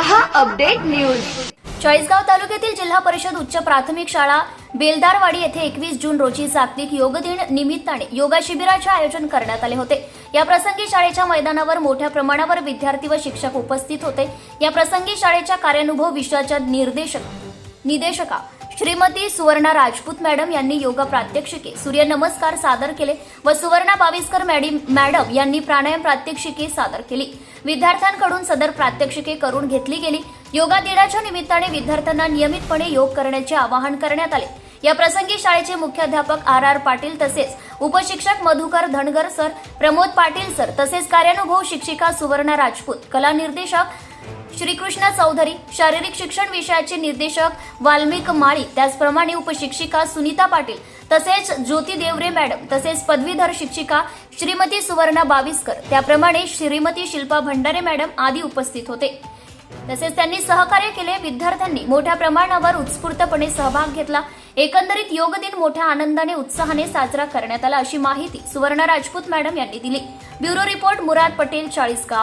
हा update news. Chalisgaon तालुक्यातील जिल्हा परिषद उच्च प्राथमिक शाळा बेलदारवाडी येथे एकवीस जून रोजी जागतिक योग दिन निमित्ताने योगा शिबिराचे आयोजन करण्यात आले होते. या प्रसंगी शाळेच्या मैदानावर मोठ्या प्रमाणावर विद्यार्थी व शिक्षक उपस्थित होते. या प्रसंगी शाळेच्या कार्यानुभव विषयाच्या निर्देशक निदेशका श्रीमती सुवर्णा राजपूत मॅडम यांनी योगा प्रात्यक्षिके सूर्यनमस्कार सादर केले व सुवर्णा बाविस्कर मॅडम मॅडम यांनी प्राणायाम प्रात्यक्षिके सादर केली. विद्यार्थ्यांकडून सदर प्रात्यक्षिके करून घेतली गेली. योगा दिनाच्या निमित्ताने विद्यार्थ्यांना नियमितपणे योग करण्याचे आवाहन करण्यात आले. या प्रसंगी शाळेचे मुख्याध्यापक आर आर पाटील तसेच उपशिक्षक मधुकर धनगर सर प्रमोद पाटील सर तसेच कार्यानुभव शिक्षिका सुवर्णा राजपूत कला निर्देशक श्रीकृष्ण चौधरी शारीरिक शिक्षण विषयाचे निर्देशक वाल्मिक माळी त्याचप्रमाणे उपशिक्षिका सुनीता पाटील तसेच ज्योती देवरे मॅडम तसेच पदवीधर शिक्षिका श्रीमती सुवर्णा बाविस्कर त्याप्रमाणे श्रीमती शिल्पा भंडारे मॅडम आदी उपस्थित होते. तसेच त्यांनी सहकार्य केले विद्यार्थ्यांनी मोठ्या प्रमाणावर उत्स्फूर्तपणे सहभाग घेतला. एकंदरीत योग दिन मोठ्या आनंदाने उत्साहाने साजरा करण्यात आला अशी माहिती सुवर्णा राजपूत मॅडम यांनी दिली. Bureau report Murad Patel Chalisgaon.